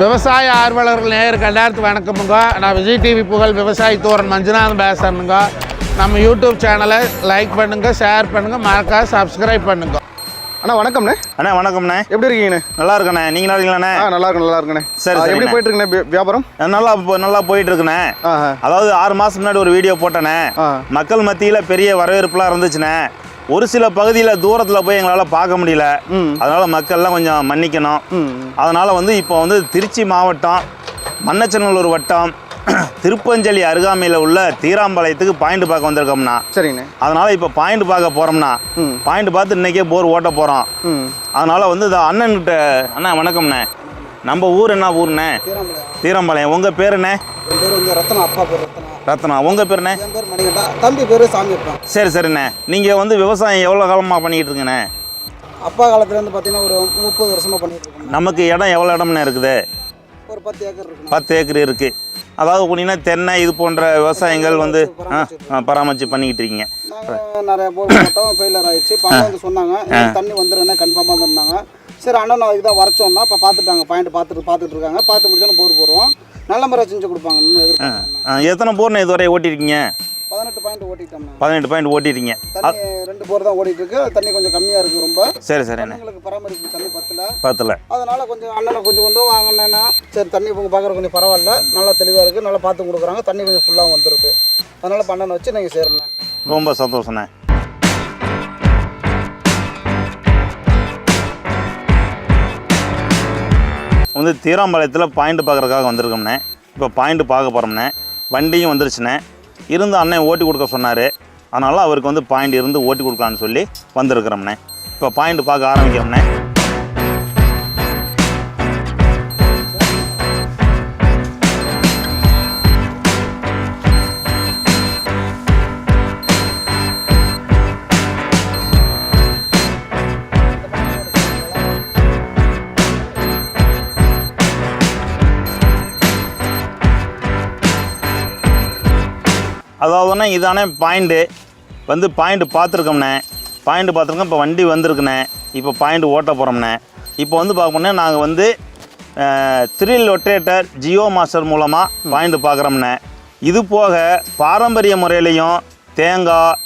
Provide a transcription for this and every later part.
விவசாய ஆர்வலர்கள் நேருக்கு எல்லாத்துக்கும் வணக்கமுங்க. நான் விஜய் டிவி புகழ் விவசாயி தோரன் மஞ்சுநாதன் பேசுறேனுங்க. நம்ம யூடியூப் சேனலை லைக் பண்ணுங்க ஷேர் பண்ணுங்க மறக்காம சப்ஸ்கிரைப் பண்ணுங்க. அண்ணா வணக்கம்ண்ணே. அண்ணா வணக்கம்ண்ணே. எப்படி இருக்கீங்கண்ணே? நல்லா இருக்கண்ணே. நீங்கள் நல்லா இருக்கீங்களாண்ணே? ஆ நல்லா இருக்கு நல்லா இருக்குண்ணே. சரி, எப்படி. போயிட்டு இருக்குண்ணே வியாபாரம்? நல்லா நல்லா போயிட்டு இருக்குண்ணே. அதாவது ஆறு மாதம் முன்னாடி ஒரு வீடியோ போட்டேனே ஆ. மக்கள் மத்தியில் பெரிய வரவேற்புலாம் இருந்துச்சுண்ணே. ஒரு சில பகுதியில் தூரத்தில் போய் எங்களால் பார்க்க முடியல. அதனால மக்கள்லாம் கொஞ்சம் மன்னிக்கணும். அதனால் வந்து இப்போ வந்து திருச்சி மாவட்டம் மன்னச்சநல்லூர் வட்டம் திருப்பஞ்சலி அருகாமையில் உள்ள தீராம்பாளையத்துக்கு பாயிண்ட் பார்க்க வந்திருக்கோம்னா சரிங்கண்ணே அதனால் இப்போ பாயிண்ட் பார்க்க போகிறோம்னா ம். பாயிண்ட் பார்த்து இன்றைக்கே போர் ஓட்ட போகிறோம் அதனால் வந்து இந்த அண்ணன்கிட்ட அண்ணா வணக்கம்ண்ணே. நம்ம ஊர் என்ன ஊர்ண்ணே? தீரம்பாளையம். உங்கள் பேர் என்ன? என் பேர் வந்து ரத்னா அப்பா பேர் ரத்னா ரத்னா உங்கள் பேர் என்ன என் பேர் மணிகண்டா. தம்பி பேர் சாமியப்பன் சரி சரிண்ணே. நீங்கள் வந்து விவசாயம் எவ்வளோ காலமாக பண்ணிக்கிட்டு இருக்கீங்கண்ணே? அப்பா காலத்துலேருந்து பார்த்தீங்கன்னா ஒரு முப்பது வருஷமாக பண்ணிட்டு இருக்கோம். நமக்கு இடம் எவ்வளோ இடம்ண்ணே இருக்குது? ஒரு பத்து ஏக்கர் இருக்குண்ணா. பத்து ஏக்கர் இருக்குது அதாவது போனீங்கன்னா தென்னை இது போன்ற விவசாயங்கள் வந்து ஆ ஆ, பராமரித்து பண்ணிக்கிட்டு இருக்கீங்க. நாங்கள் நிறைய போர் போட்டோம் ஃபெயிலர் ஆயிடுச்சு. இப்போ வந்து சொன்னாங்க தண்ணி வந்துருன்னு கன்ஃபார்மாக சொன்னாங்க சரி அண்ணன் அதுக்கு தான் வர சொன்னா இப்போ பார்த்துட்டாங்க பாயிண்ட் பார்த்துட்டு பார்த்துட்டு இருக்காங்க பார்த்து முடிச்சோன்னு போர் போடுவோம். நல்ல முறை செஞ்சு கொடுப்பாங்கன்னு எதிர்பார்க்குறேன் ஆ, எத்தனை போர்ண்ணே இதுவரை ஓட்டியிருக்கீங்க? பதினெட்டு பாயிண்ட் ஓட்டிட்டோம்ண்ணா பதினெட்டு பாயிண்ட் ஓட்டியிருக்கீங்க. தண்ணி ரெண்டு போர் தான் ஓடிட்டு இருக்கு தண்ணி கொஞ்சம் கம்மியாக இருக்குது ரொம்ப. சரி சரிண்ணே எங்களுக்கு பராமரிப்பு தண்ணி பத்தல. பத்தில். அதனால கொஞ்சம் அண்ணனை கொஞ்சம் வந்து வாங்கினேன்னா சரி தண்ணி உங்கள் பார்க்குற கொஞ்சம் பரவாயில்ல. நல்லா தெளிவாக இருக்குது நல்லா பார்த்து கொடுக்குறாங்க. தண்ணி கொஞ்சம் ஃபுல்லாக வந்துடுது அதனால பண்ணனை வச்சு நீங்கள் சேரணும். ரொம்ப சந்தோஷண்ணே வந்து தீராம்பாளையத்தில் பாயிண்ட் பார்க்குறதுக்காக வந்திருக்கோம்னே. இப்போ பாயிண்ட் பார்க்க போகிறோம்னே வண்டியும் வந்துருச்சுண்ணே இருந்து அண்ணன் ஓட்டி கொடுக்க சொன்னார். அதனால் அவருக்கு வந்து பாயிண்ட் இருந்து ஓட்டி கொடுக்கலான்னு சொல்லி வந்திருக்கிறோம்ண்ணே இப்போ பாயிண்ட் பார்க்க ஆரம்பிக்கிறோம்ண்ணே அதாவதுண்ணே இதானே பாயிண்ட்டு வந்து பாயிண்ட் பார்த்துருக்கோம்ண்ணே பாயிண்ட் பார்த்துருக்கோம் இப்போ வண்டி வந்திருக்குண்ணே இப்போ பாயிண்ட் ஓட்ட போகிறோம்ண்ணே இப்போ வந்து பார்க்கணுன்னா நாங்கள் வந்து த்ரீ லொட்டேட்டர் ஜியோ மாஸ்டர் மூலமாக பாயிண்ட் பார்க்குறோம்ண்ணே இது போக பாரம்பரிய முறையிலையும் தேங்காய்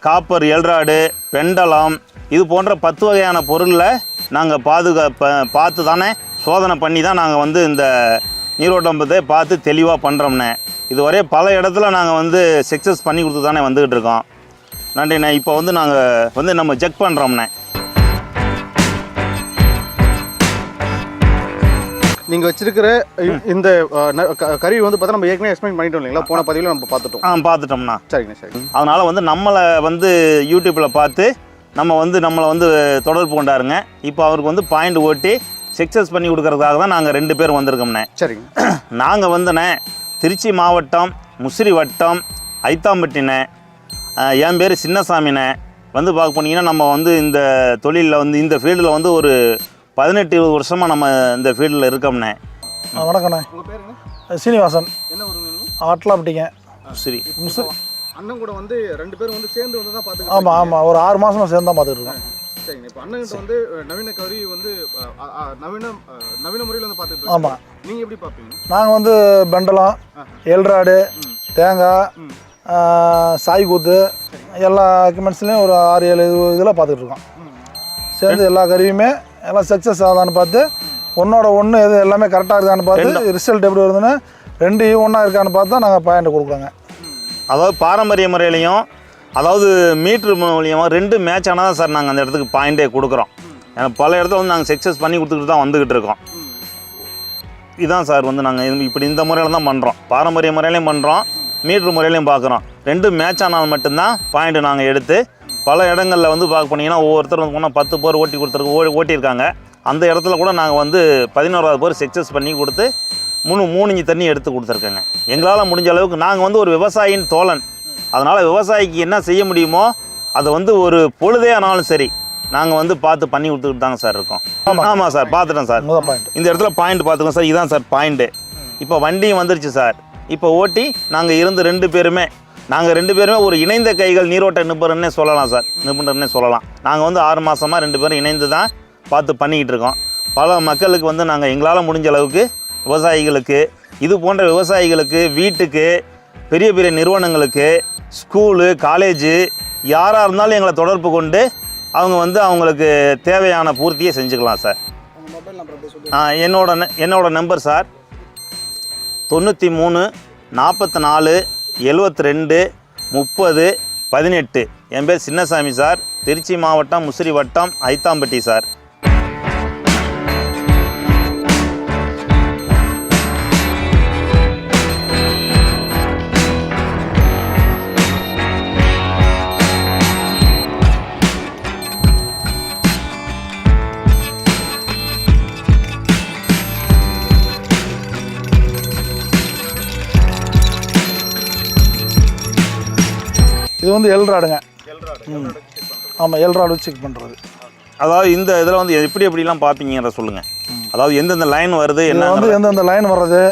காப்பர் எல்ராடு பெண்டலம் இது போன்ற பத்து வகையான பொருளில் நாங்கள் பாதுகாப்ப பார்த்து தானே சோதனை பண்ணி தான் நாங்கள் வந்து இந்த நீரோட்டம்பத்தை பார்த்து தெளிவாக பண்ணுறோம்ண்ணே இதுவரை பல இடத்துல நாங்கள் வந்து சக்ஸஸ் பண்ணி கொடுத்து தானே வந்துக்கிட்டு இருக்கோம் நன்றிண்ணே இப்போ வந்து நாங்கள் வந்து நம்ம செக் பண்ணுறோம்ண்ணே நீங்கள் வச்சிருக்கிற இந்த ஆ, ந- க- கருவி வந்து பார்த்தா நம்ம ஏற்கனவே எக்ஸ்பிளைன் பண்ணிட்டோம் இல்லைங்களா? போன பதிவில் நம்ம பார்த்துட்டோம். ஆ பார்த்துட்டோம்ண்ணா. சரிங்கண்ணே சரி அதனால் வந்து நம்மளை வந்து யூடியூப்பில் பார்த்து நம்ம வந்து நம்மளை வந்து தொடர்பு கொண்டாருங்க. இப்போ அவருக்கு வந்து பாயிண்ட் ஓட்டி சக்ஸஸ் பண்ணி கொடுக்கறதுக்காக தான் நாங்கள் ரெண்டு பேர் வந்திருக்கோம்ண்ணே. சரிங்க. நாங்கள் வந்துண்ணே திருச்சி மாவட்டம் முசிறி வட்டம் ஐத்தாம்பட்டிண்ணே அஹ், என் பேர் சின்னசாமிண்ணே வந்து பார்க்க போனீங்கன்னா நம்ம வந்து இந்த தொழிலில் வந்து இந்த ஃபீல்டில் வந்து ஒரு பதினெட்டு இருபது வருஷமாக நம்ம இந்த ஃபீல்டில் இருக்கோம்ண்ணே வணக்கண்ணே. சீனிவாசன். ஆட்லாப்பட்டிங்க. முசிறி. முசு அண்ணன் கூட வந்து ரெண்டு பேரும் வந்து சேர்ந்து வந்து தான் பார்த்துக்கிட்டு ஆமாம் ஆமாம் ஒரு ஆறு மாதமாக சேர்ந்து தான் பார்த்துட்டு இருக்கோம். சரிங்க. இப்போ அண்ணன்கிட்ட வந்து நவீன கருவி வந்து நவீன நவீன முறையில் வந்து பார்த்துட்டு ஆமாம் நீங்கள் எப்படி பார்ப்பீங்க நாங்கள் வந்து பெண்டலம். எல்ராடு. தேங்காய் சாய் கூத்து எல்லா எக்யூப்மெண்ட்ஸ்லையும் ஒரு ஆறு ஏழு இது இதில் பார்த்துட்டு இருக்கோம். ம். சேர்ந்து எல்லா கருவியுமே எல்லாம் சக்ஸஸ் ஆகுதான்னு பார்த்து ஒன்றோட ஒன்று எது எல்லாமே கரெக்டாக இருக்கான்னு பார்த்து ரிசல்ட் எப்படி வருதுன்னு ரெண்டு ஒன்றா இருக்கான்னு பார்த்து தான் நாங்கள் பாயிண்ட் கொடுக்குறோங்க. அதாவது பாரம்பரிய முறையிலையும் அதாவது மீட்ரு மூலியமாக ரெண்டு மேட்ச் ஆனால் தான் சார் நாங்கள் அந்த இடத்துக்கு பாயிண்டே கொடுக்குறோம். ஏன்னா பல இடத்துல வந்து நாங்கள் சக்ஸஸ் பண்ணி கொடுத்துக்கிட்டு தான் வந்துக்கிட்டு இருக்கோம். இதுதான் சார் வந்து நாங்கள் இப்படி இந்த முறையில் தான் பண்ணுறோம் பாரம்பரிய முறையிலையும் பண்ணுறோம் மீட்ரு முறையிலையும் பார்க்குறோம் ரெண்டு மேட்ச் ஆனால் மட்டும்தான் பாயிண்ட் நாங்கள் எடுத்து பல இடங்களில் வந்து பார்க்க போனீங்கன்னா ஒவ்வொருத்தர் வந்து போனால் பத்து பேர் ஓட்டி கொடுத்துருக்கு ஓ ஓட்டியிருக்காங்க. அந்த இடத்துல கூட நாங்கள் வந்து பதினோராவது பேர் சக்ஸஸ் பண்ணி கொடுத்து மூணு மூணு இஞ்சி தண்ணி எடுத்து கொடுத்துருக்கோங்க. எங்களால் முடிஞ்ச அளவுக்கு நாங்கள் வந்து ஒரு விவசாயியின் தோழன். அதனால் விவசாயிக்கு என்ன செய்ய முடியுமோ அதை வந்து ஒரு பொழுதே ஆனாலும் சரி நாங்கள் வந்து பார்த்து பண்ணி கொடுத்துக்கிட்டு தாங்க சார் இருக்கோம். ஆமாம் சார் பார்த்துட்டேன் சார். இந்த இடத்துல பாயிண்ட் பார்த்துக்கோங்க சார் இதான் சார் பாயிண்ட்டு இப்போ வண்டியும் வந்துருச்சு சார். இப்போ ஓட்டி நாங்கள் இருந்து ரெண்டு பேருமே நாங்கள் ரெண்டு பேருமே ஒரு இணைந்த கைகள் நீரோட்ட நிபுணர்னே சொல்லலாம் சார். நிபுணர்னே சொல்லலாம். நாங்கள் வந்து ஆறு மாதமாக ரெண்டு பேரும் இணைந்து தான் பார்த்து பண்ணிக்கிட்டு இருக்கோம். பல மக்களுக்கு வந்து நாங்கள் எங்களால் முடிஞ்ச அளவுக்கு விவசாயிகளுக்கு இது போன்ற விவசாயிகளுக்கு வீட்டுக்கு பெரிய பெரிய நிறுவனங்களுக்கு ஸ்கூலு காலேஜு யாராக இருந்தாலும் எங்களை தொடர்பு கொண்டு அவங்க வந்து அவங்களுக்கு தேவையான பூர்த்தியை செஞ்சுக்கலாம் சார். ஆ, என்னோட என்னோட நம்பர் சார். தொண்ணூற்றி மூணு நாற்பத்தி நாலு எழுவத்தி ரெண்டு முப்பது பதினெட்டு. என் பேர் சின்னசாமி சார். திருச்சி மாவட்டம் முசிறி வட்டம் ஐத்தாம்பட்டி சார். இது வந்து எல்ராடுங்க ஆமாம் எல்ராடு செக் பண்ணுறது அதாவது இந்த இதில் வந்து எப்படி எப்படிலாம் பார்ப்பீங்கன்ற சொல்லுங்கள் அதாவது எந்தெந்த லைன் வருது என்ன வந்து எந்தெந்த லைன் வர்றது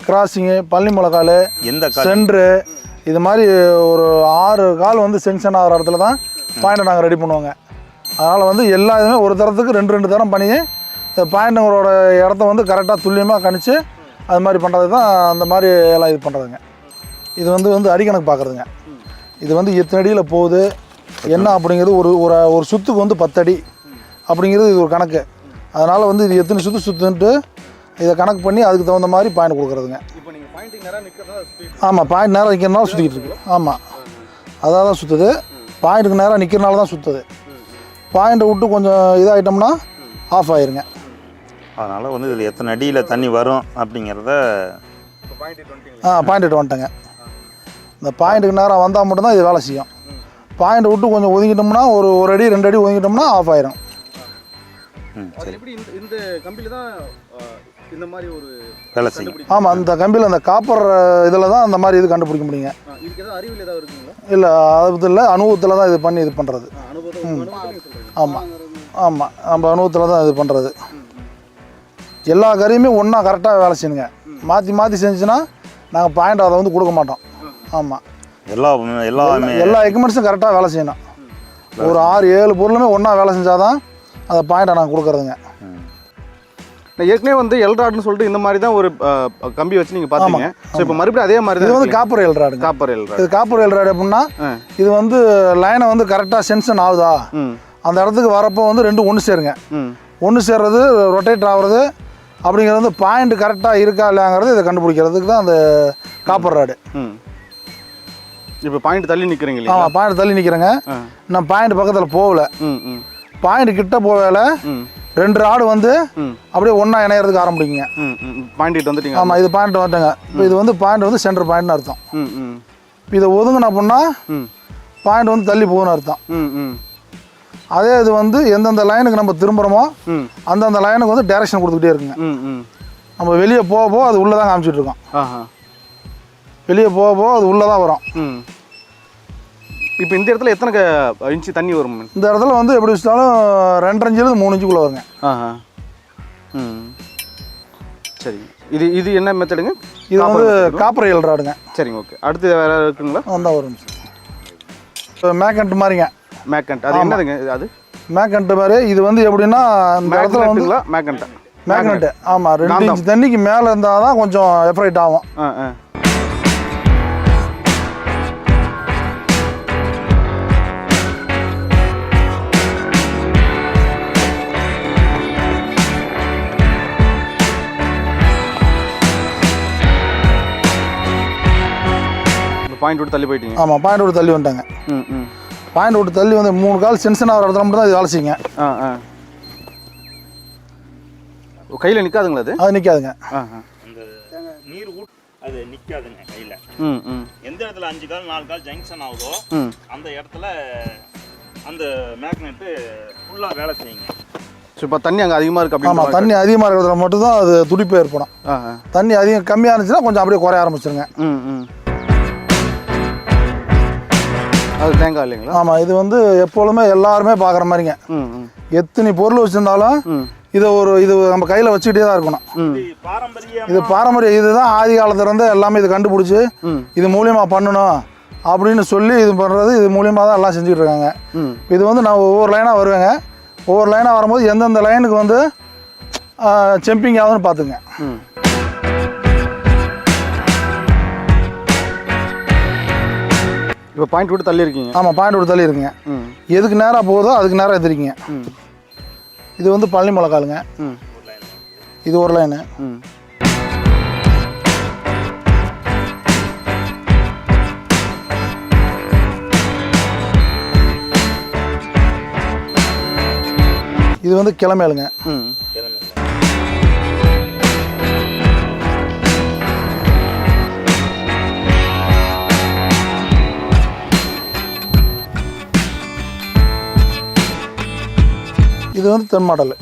கிராசிங்கு பள்ளி முளக்கால் எந்த சென்ட்ரு இது மாதிரி ஒரு ஆறு கால் வந்து செங்ஷன் ஆகிற இடத்துல தான் பாயிண்டை நாங்கள் ரெடி பண்ணுவோங்க. அதனால் வந்து எல்லா இதுவுமே ஒரு தரத்துக்கு ரெண்டு ரெண்டு தரம் பண்ணி இந்த பாயிண்ட்டுங்களோட இடத்த வந்து கரெக்டாக துல்லியமாக கணிச்சு அது மாதிரி பண்ணுறது தான் அந்த மாதிரி எல்லாம் இது பண்ணுறதுங்க இது வந்து வந்து அடிக்கணக்கு பார்க்குறதுங்க இது வந்து எத்தனை அடியில் போகுது என்ன அப்படிங்கிறது ஒரு ஒரு ஒரு சுற்றுக்கு வந்து பத்து அடி அப்படிங்கிறது இது ஒரு கணக்கு. அதனால் வந்து இது எத்தனை சுற்று சுற்றுன்ட்டு இதை கணக்கு பண்ணி அதுக்கு தகுந்த மாதிரி பாயிண்ட் கொடுக்குறதுங்க. இப்போ நீங்கள் பாயிண்டிங் நேரம் நிற்கிறதா சுற்றி ஆமாம் பாயிண்ட் நேரம் நிற்கிறனால சுற்றிக்கிட்டு இருக்கு. ஆமாம் அதாக தான் சுற்றுது பாயிண்ட்டுக்கு நேரம் நிற்கிறனால தான் சுற்றுது பாயிண்ட்டை விட்டு கொஞ்சம் இதாகிட்டோம்னா ஆஃப் ஆயிருங்க. அதனால் வந்து இதில் எத்தனை அடியில் தண்ணி வரும் அப்படிங்கிறத ஆ பாயிண்ட் வந்துட்டேங்க இந்த பாயிண்ட்டுக்கு நேரம் வந்தால் மட்டும்தான் இது வேலை செய்யும். பாயிண்ட் விட்டு கொஞ்சம் ஒதுங்கிட்டோம்னா ஒரு ஒரு அடி ரெண்டு அடி ஒதுங்கிட்டோம்னா ஆஃப் ஆயிரும். ம் அது எப்படி இந்த கம்பியில் தான் அஹ், இந்த மாதிரி ஒரு வேலை செய்யும். ஆமாம் அந்த கம்பியில் அந்த காப்பர் இதில் தான் அந்த மாதிரி இது கண்டுபிடிக்க முடியுங்க. இல்லை அது இல்லை அனுபவத்தில் தான் இது பண்ணி இது பண்ணுறது ஆமாம் ஆமாம் நம்ம அனுபவத்தில் தான் இது பண்ணுறது எல்லா கறியுமே ஒன்றா கரெக்டாக வேலை செய்யணுங்க. மாற்றி மாற்றி செஞ்சுன்னா நாங்கள் பாயிண்ட் அதை வந்து கொடுக்க மாட்டோம். ஆமாம் எல்லா எல்லாமே எல்லா எக்யூப்மெண்ட்ஸும் கரெக்டாக வேலை செய்யணும். ஒரு ஆறு ஏழு பொருளுமே ஒன்றா வேலை செஞ்சால் தான் அந்த பாயிண்ட்டை நாங்கள் கொடுக்குறதுங்க. நான் ஏற்கனவே வந்து எல்ராட்னு சொல்லிட்டு இந்த மாதிரி தான் ஒரு கம்பி வச்சு நீங்கள் பார்த்தீங்க. ஸோ இப்போ மறுபடியும் அதே மாதிரி இது வந்து காப்பர் எல்ராடுங்க காப்பர் எல்ராட் இது காப்பர் எல்ராடு அப்படின்னா. இது வந்து லைனை வந்து கரெக்டாக சென்ஷன் ஆகுதா? அந்த இடத்துக்கு வரப்போ வந்து ரெண்டும் ஒன்று சேருங்க. ஒன்று சேர்றது ரொட்டேட் ஆகுறது அப்படிங்கிறது வந்து பாயிண்ட் கரெக்டாக இருக்கா இல்லையாங்கிறது இதை கண்டுபிடிக்கிறதுக்கு தான் அந்த காப்பர் ராடு இப்போ பாயிண்ட் தள்ளி நிற்கிறீங்க ஆமாம் பாயிண்ட் தள்ளி நிற்கிறேங்க. நான் பாயிண்ட் பக்கத்தில் போகல. பாயிண்ட் கிட்ட போகல. ரெண்டு ராடு வந்து அப்படியே ஒன்றா இணையறதுக்கு ம் பாயிண்ட் கிட்ட வந்துட்டீங்க. ஆமாம் இது பாயிண்ட் வந்துட்டேங்க இப்போ இது வந்து பாயிண்ட் வந்து சென்டர் பாயிண்ட்னு அர்த்தம். இதை ஒதுங்கின அப்படின்னா பாயிண்ட் வந்து தள்ளி போகும்னு அர்த்தம். அதே இது வந்து எந்தெந்த லைனுக்கு நம்ம திரும்புகிறோமோ அந்தந்த லைனுக்கு வந்து டைரக்ஷன் கொடுத்துக்கிட்டே இருக்குங்க. நம்ம வெளியே போக போக அது உள்ளே தான் காமிச்சிட்டு இருக்கோம். வெளியே போக போக அது உள்ளே தான் வரும். ம். இப்போ இந்த இடத்துல எத்தனை இன்ச்சு தண்ணி வரும்? இந்த இடத்துல வந்து எப்படி வச்சாலும் ரெண்டரை இன்ச்சிலேருந்து மூணு இன்ச்சுக்குள்ளே வருங்க. ஆஹா. ம். சரி. இது இது என்ன மெத்தடுங்க? இது வந்து காப்பர் எல்ராடுங்க சரிங்க ஓகே. அடுத்து வேற இருக்குங்களா? வந்தால் வரும். இப்போ மேக்கண்ட் மாதிரிங்க மேக்கண்ட் அது என்னதுங்க? அது? மேக்கண்ட் மாதிரி இது வந்து எப்படின்னா இந்த இடத்துல வந்து மேக்கண்டா மேக்னெட்டு ஆமாம் ரெண்டு காந்தம். இன்ச் தண்ணிக்கு மேலே இருந்தால் தான் கொஞ்சம் எஃபரைட் ஆகும். ஆ ஆ. பாயிண்ட் விட்டு தள்ளி போயிட்டீங்க. ஆமாம் பாயிண்ட் விட்டு தள்ளி வந்துட்டாங்க. ம் ம். பாயிண்ட் விட்டு தள்ளி வந்து மூணு கால் சென்ஷன் ஆகிற இடத்துல மட்டும் தான் இது வேலை செய்யுங்க ஆ. ஆ கையில் நிற்காதுங்களா அது? அது நிற்காதுங்க ஆ நீர் ஊட் அது நிற்காதுங்க கையில். ம் ம். எந்த இடத்துல அஞ்சு கால் நாலு கால் ஜங்ஷன் ஆகுதோ ம். அந்த இடத்துல அந்த மேக்னெட்டு ஃபுல்லாக வேலை செய்யுங்க. ஸோ இப்போ தண்ணி அங்கே அதிகமாக இருக்குது ஆமாம் தண்ணி அதிகமாக இருக்கிறதுல மட்டும்தான் அது துடிப்பு ஏற்படும். தண்ணி அதிகம் கம்மியாக இருந்துச்சுன்னா கொஞ்சம் அப்படியே குறைய ஆரம்பிச்சிருங்க. ம் ம். அது தேங்காய் இல்லைங்களா? ஆமாம் இது வந்து எப்பொழுதுமே எல்லாருமே பார்க்குற மாதிரிங்க. எத்தனை பொருள் வச்சுருந்தாலும் இதை ஒரு இது நம்ம கையில் வச்சுக்கிட்டே தான் இருக்கணும். இது பாரம்பரிய இது பாரம்பரிய இதுதான் ஆதி காலத்துல இருந்து எல்லாமே இது கண்டுபிடிச்சி இது மூலியமாக பண்ணணும் அப்படின்னு சொல்லி இது பண்ணுறது இது மூலியமாக தான் எல்லாம் செஞ்சுட்டு இருக்காங்க. இது வந்து நான் ஒவ்வொரு லைனாக வருவேங்க. ஒவ்வொரு லைனாக வரும்போது எந்தெந்த லைனுக்கு வந்து செம்பிங் ஆகுதுன்னு பார்த்துங்க இப்போ பாயிண்ட் விட்டு தள்ளி இருக்கீங்க ஆமாம் பாயிண்ட் ஒரு தள்ளி இருக்குங்க எதுக்கு நேராக போகுதோ அதுக்கு நேராக எதிரிங்க இது வந்து பழனி முளைக்காலுங்க ம். இது ஒரு லைனு ம். இது வந்து கிளமேலுங்க இது வந்து தென் மாடல்.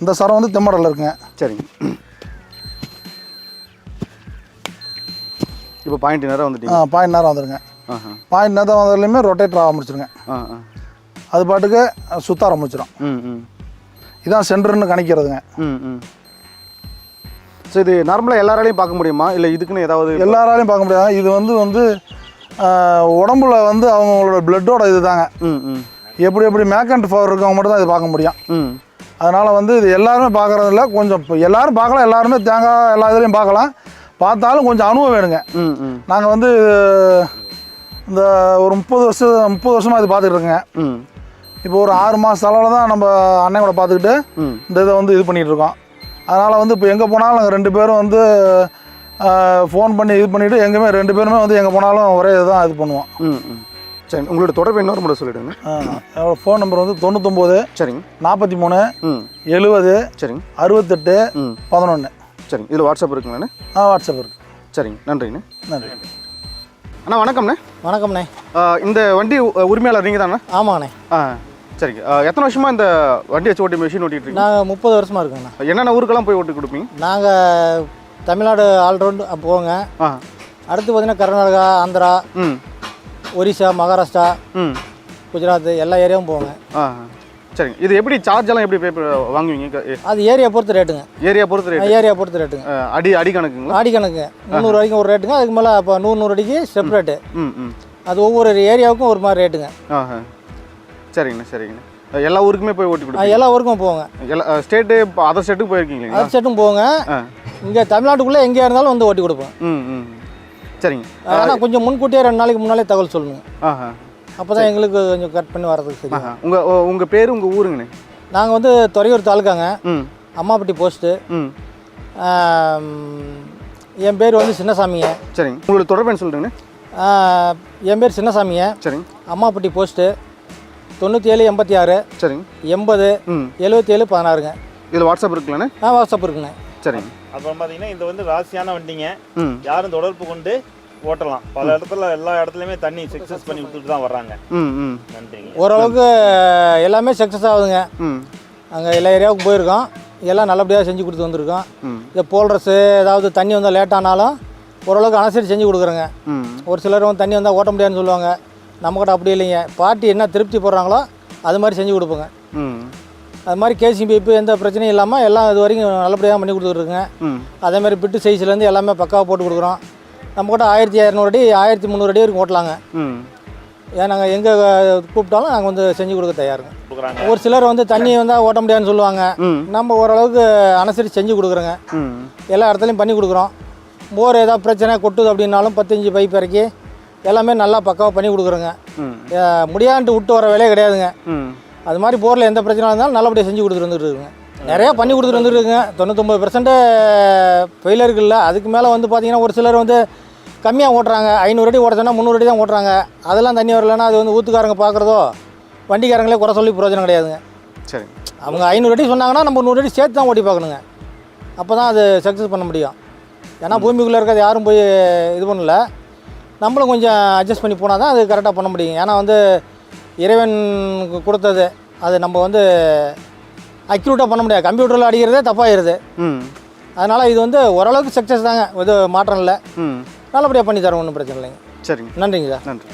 இந்த சரம் வந்து தென் மாடலில் இருக்குங்க. சரிங்க. இப்போ பாயிண்ட் நேரம் வந்துட்டீங்க. பாயிண்ட் நேரம் வந்துருங்க. ஆஹா. பாயிண்ட் நேரம் வந்ததுலையுமே ரொட்டேட்டர் ஆரம்பிச்சிருங்க. ஆ ஆ. அது பாட்டுக்கு சுத்த ஆரம்பிச்சிடும் இதான் சென்டர்னு கணிக்கிறதுங்க. ஸோ இது நார்மலாக எல்லாராலையும் பார்க்க முடியுமா? இல்லை இதுக்குன்னு ஏதாவது எல்லாராலையும் பார்க்க முடியாது. இது வந்து வந்து உடம்புல வந்து அவங்களோட பிளட்டோட இது தாங்க ம் ம். எப்படி எப்படி மேக்கண்ட் பவர் இருக்கவங்க மட்டும் தான் இது பார்க்க முடியும். அதனால் வந்து இது எல்லாருமே பார்க்குறதில்ல கொஞ்சம் இப்போ எல்லாரும் பார்க்கலாம். எல்லாருமே தேங்காய் எல்லா இதுலேயும் பார்க்கலாம். பார்த்தாலும் கொஞ்சம் அனுபவம் வேணுங்க. நாங்கள் வந்து இந்த ஒரு முப்பது வருஷம் முப்பது வருஷமாக இது பார்த்துட்டு இருக்கேங்க. இப்போ ஒரு ஆறு மாத அளவில் தான் நம்ம அண்ணன் கூட பார்த்துக்கிட்டு இந்த இதை வந்து இது பண்ணிகிட்டு இருக்கோம். அதனால் வந்து இப்போ எங்கே போனாலும் நாங்கள் ரெண்டு பேரும் வந்து ஃபோன் பண்ணி இது பண்ணிவிட்டு எங்கேயுமே ரெண்டு பேருமே வந்து எங்கே போனாலும் ஒரே இதுதான் இது பண்ணுவோம். சரி உங்களோட தொடர்பு இன்னொரு முறை சொல்லிடுங்க. என்னோட ஃபோன் நம்பர் வந்து தொண்ணூத்தொம்பது சரிங்க. நாற்பத்தி மூணு ம். எழுபது சரிங்க. அறுபத்தெட்டு ம். பதினொன்று சரிங்க. இதில் வாட்ஸ்அப் இருக்குங்களாண்ணே? ஆ வாட்ஸ்அப் இருக்குது சரிங்க. நன்றிங்கண்ணே நன்றி. அண்ணா வணக்கம்ண்ணே. வணக்கம்ண்ணே. இந்த வண்டி உரிமையாளர் நீங்கள் தானே ஆமாண்ணே. ஆ சரிங்க. எத்தனை வருஷமாக இந்த வண்டி வச்சு ஓட்டி மிஷின் ஓட்டிட்டு இருக்கீங்க? நாங்கள் முப்பது வருஷமாக இருக்கோங்கண்ணா. என்னென்ன ஊருக்கெல்லாம் போய் ஓட்டி கொடுப்பீங்க? நாங்கள் தமிழ்நாடு ஆல்ரவுண்டு போங்க ஆ. அடுத்து பார்த்தீங்கன்னா கர்நாடகா ஆந்திரா ம். ஒரிசா மகாராஷ்டிரா குஜராத் எல்லா ஏரியாவும் போங்க ஆ சரிங்க. இது எப்படி சார்ஜ் எல்லாம் எப்படி பே வாங்குவீங்க? அது ஏரியா பொறுத்து ரேட்டுங்க. ஏரியா பொறுத்து ரேட் ஏரியா பொறுத்து ரேட்டுங்க. அடி அடி கணக்குங்களா? ஆடி கணக்கு முந்நூறு வரைக்கும் ஒரு ரேட்டுங்க அதுக்கு மேலே அப்போ நூறு நூறு அடிக்கு ஸ்டெப் ரேட்டு ம் ம். அது ஒவ்வொரு ஏரியாவுக்கும் ஒரு மாதிரி ரேட்டுங்க சரிங்கண்ணா சரிங்கண்ணா. எல்லா ஊருக்குமே போய் ஓட்டி ஆ, கொடுப்பீங்க? எல்லா ஊருக்கும் போங்க எல்லா ஸ்டேட்டு அதர் ஸ்டேட்டுக்கு போயிருக்கீங்க இல்லைங்களா அது செட்டும் போங்க ஆ. இங்கே தமிழ்நாட்டுக்குள்ளே எங்கேயா இருந்தாலும் வந்து ஓட்டி கொடுப்போம். ம் ம். சரிங்க. ஆனால் கொஞ்சம் முன்கூட்டியே ரெண்டு நாளைக்கு முன்னாலே தகவல் சொல்லணுங்க ஆஹா அப்போ தான் எங்களுக்கு கொஞ்சம் கட் பண்ணி வரதுக்கு சரி உங்கள் உங்கள் பேர் உங்கள் ஊருங்கண்ணே? நாங்கள் வந்து துறையூர் தாலுக்காங்க ம். அம்மாப்பட்டி போஸ்ட்டு. ம். என் பேர் வந்து சின்னசாமிங்க. சரிங்க. உங்களோட தொடர்பு சொல்லுங்கண்ணே ஆஹ், என் பேர் சின்னசாமிங்க. சரிங்க. அம்மாப்பட்டி போஸ்ட்டு. தொண்ணூற்றி ஏழு எண்பத்தி ஆறு. சரிங்க. எண்பது ம். எழுபத்தி ஏழு பதினாறுங்க. இதில் வாட்ஸ்அப் இருக்குல்லண்ணே? ஆ வாட்ஸ்அப் இருக்குண்ணே. சரிங்க. அப்புறம் பார்த்தீங்கன்னா இது வந்து ராசியான வண்டிங்க. யாரும் தொடர்பு கொண்டு ஓட்டலாம். பல இடத்துல எல்லா இடத்துலையுமே தண்ணி சக்ஸஸ் பண்ணி கொடுத்துட்டு தான் வர்றாங்க. நன்றிங்க. ஓரளவுக்கு எல்லாமே சக்ஸஸ் ஆகுதுங்க. அங்கே எல்லா ஏரியாவுக்கும் போயிருக்கோம். எல்லாம் நல்லபடியாக செஞ்சு கொடுத்து வந்திருக்கோம். இந்த போல்ட்ரஸ்ஸு ஏதாவது தண்ணி வந்தால் லேட் ஆனாலும் ஓரளவுக்கு அனுசரித்து செஞ்சு கொடுக்குறேங்க. ஒரு சிலர் வந்து தண்ணி வந்தால் ஓட்ட முடியாதுன்னு சொல்லுவாங்க. நம்மக்கிட்ட அப்படி இல்லைங்க. பார்ட்டி என்ன திருப்தி போடுறாங்களோ அது மாதிரி செஞ்சு கொடுப்போங்க. அது மாதிரி கேசிபி இப்போ எந்த பிரச்சனையும் இல்லாமல் எல்லாம் இது வரைக்கும் நல்லபடியாக பண்ணி கொடுத்துருக்குங்க அதே மாதிரி பிட்டு சைஸ்லேருந்து எல்லாமே பக்காவாக போட்டு கொடுக்குறோம். நம்ம கூட ஆயிரத்தி இரநூறு அடி ஆயிரத்தி முந்நூறு அடி வரைக்கும் ஓட்டலாங்க. ஏன் நாங்கள் எங்கே கூப்பிட்டாலும் நாங்கள் வந்து செஞ்சு கொடுக்க தயாருங்க. ஒரு சிலர் வந்து தண்ணி வந்தால் ஓட்ட முடியாதுன்னு சொல்லுவாங்க. நம்ம ஓரளவுக்கு அனுசரித்து செஞ்சு கொடுக்குறோங்க. எல்லா இடத்துலையும் பண்ணி கொடுக்குறோம். போர் ஏதாவது பிரச்சனை கொட்டுது அப்படின்னாலும் பத்தஞ்சு பைப் இறக்கி எல்லாமே நல்லா பக்காவாக பண்ணி கொடுக்குறோங்க. முடியான்ட்டு விட்டு வர வேலையே கிடையாதுங்க. அது மாதிரி போரில் எந்த பிரச்சனை இருந்தாலும் நல்லபடியாக செஞ்சு கொடுத்துட்டு வந்துட்டு இருக்குங்க. நிறையா பண்ணி கொடுத்துட்டு வந்துட்டு இருக்குங்க. தொண்ணூத்தொம்பது பெர்சன்ட்டு ஃபெயிலருக்கு இல்லை. அதுக்கு மேலே வந்து பார்த்தீங்கன்னா ஒரு சிலர் வந்து கம்மியாக ஓட்டுறாங்க. ஐநூறு அடி சொன்னால் முந்நூறு அடி தான் ஓட்டுறாங்க. அதெல்லாம் தண்ணி வரலன்னா அது வந்து ஊத்துக்காரங்க பார்க்குறதோ வண்டிக்காரங்களே குறை சொல்லி பிரயோஜனம் கிடையாதுங்க. சரிங்க அவங்க ஐநூறு அடி சொன்னாங்கன்னா நம்ம நூறு அடி சேர்த்து தான் ஓட்டி பார்க்கணுங்க. அப்போ தான் அது சக்ஸஸ் பண்ண முடியும். ஏன்னா பூமிக்குள்ளே இருக்கிறது யாரும் போய் இது பண்ணல. நம்மளும் கொஞ்சம் அட்ஜஸ்ட் பண்ணி போனால் தான் அது கரெக்டாக பண்ண முடியும் ஏன்னா வந்து இறைவன் கொடுத்தது அது நம்ம வந்து அக்யூரேட்டாக பண்ண முடியாது. கம்ப்யூட்டரில் அடிக்கிறதே தப்பாகிடுது ம். அதனால் இது வந்து ஓரளவுக்கு சக்ஸஸ் தாங்க. இது மாற்றம் இல்லை. ம். நல்லபடியாக பண்ணி தரோம் ஒன்றும் பிரச்சனை இல்லைங்க. சரிங்க. நன்றிங்க சார். நன்றி.